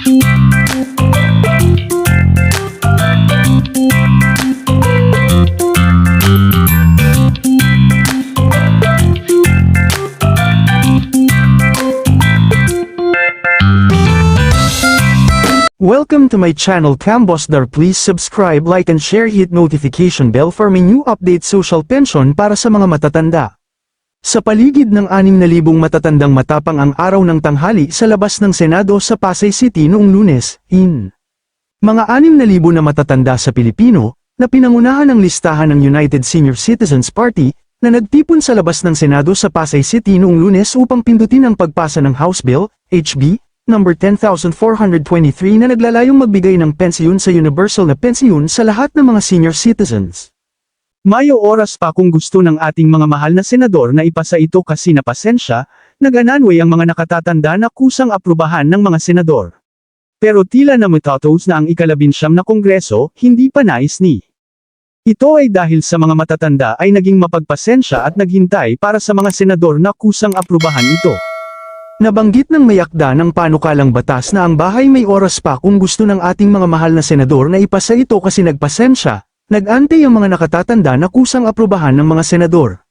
Welcome to my channel Cambosdar please subscribe like and share hit notification bell for my new update social pension para sa mga matatanda. Sa paligid ng 6,000 matatandang matapang ang araw ng tanghali sa labas ng Senado sa Pasay City noong lunes, in. Mga 6,000 na matatanda sa Pilipino, na pinangunahan ng listahan ng United Senior Citizens Party, na nagtipon sa labas ng Senado sa Pasay City noong lunes upang pindutin ang pagpasa ng House Bill, HB, number 10,423 na naglalayong magbigay ng pensyon sa universal na pensyon sa lahat ng mga senior citizens. Mayo oras pa kung gusto ng ating mga mahal na senador na ipasa ito kasi napasensya, nagananway ang mga nakatatanda na kusang aprubahan ng mga senador. Pero tila na matatos na ang ikalabinsyam na kongreso, hindi pa nais ni. Ito ay dahil sa mga matatanda ay naging mapagpasensya at naghintay para sa mga senador na kusang aprubahan ito. Nabanggit ng mayakda ng panukalang batas na ang bahay may oras pa kung gusto ng ating mga mahal na senador na ipasa ito kasi nagpasensya, nag-ante ang mga nakatatanda na kusang aprubahan ng mga senador.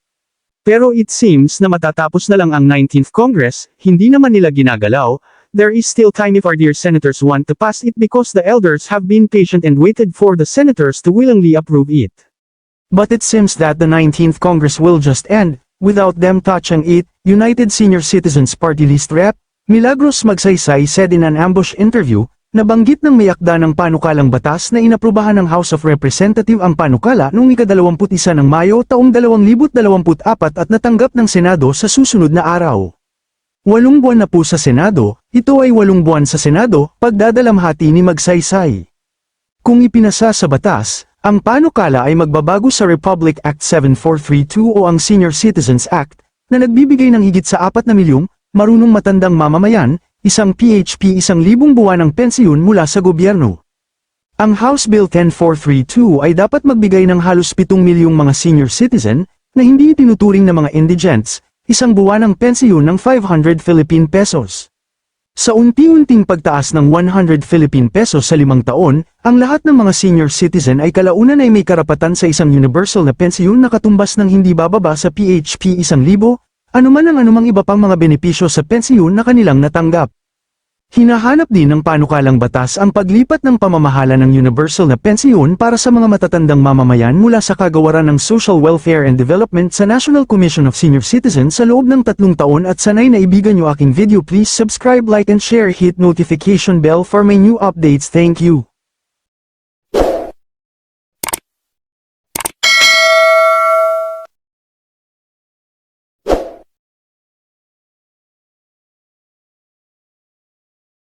Pero it seems na matatapos na lang ang 19th Congress, hindi naman nila ginagalaw, there is still time if our dear senators want to pass it because the elders have been patient and waited for the senators to willingly approve it. But it seems that the 19th Congress will just end, without them touching it, United Senior Citizens Party List Rep, Milagros Magsaysay said in an ambush interview, nabanggit ng mayakda ng panukalang batas na inaprubahan ng House of Representative ang panukala noong ika-21 ng Mayo taong 2024 at natanggap ng Senado sa susunod na araw. Walong buwan na po sa Senado, ito ay walong buwan sa Senado, pagdadalamhati ni Magsaysay. Kung ipinasa sa batas, ang panukala ay magbabago sa Republic Act 7432 o ang Senior Citizens Act, na nagbibigay ng higit sa 4 na milyong, marunong matandang mamamayan, isang PHP isang libong buwan ng pensyon mula sa gobyerno. Ang House Bill 10432 ay dapat magbigay ng halos 7 milyong mga senior citizen, na hindi tinuturing na mga indigents, isang buwan ng pensyon ng 500 Philippine pesos. Sa unti-unting pagtaas ng 100 Philippine pesos sa limang taon, ang lahat ng mga senior citizen ay kalaunan ay may karapatan sa isang universal na pensyon na katumbas ng hindi bababa sa PHP 1,000, anuman ang anumang iba pang mga benepisyo sa pensyon na kanilang natanggap. Hinahanap din ng panukalang batas ang paglipat ng pamamahala ng universal na pensyon para sa mga matatandang mamamayan mula sa kagawaran ng Social Welfare and Development sa National Commission of Senior Citizens sa loob ng tatlong taon at sanay na ibigan nyo aking video please subscribe like and share hit notification bell for my new updates thank you.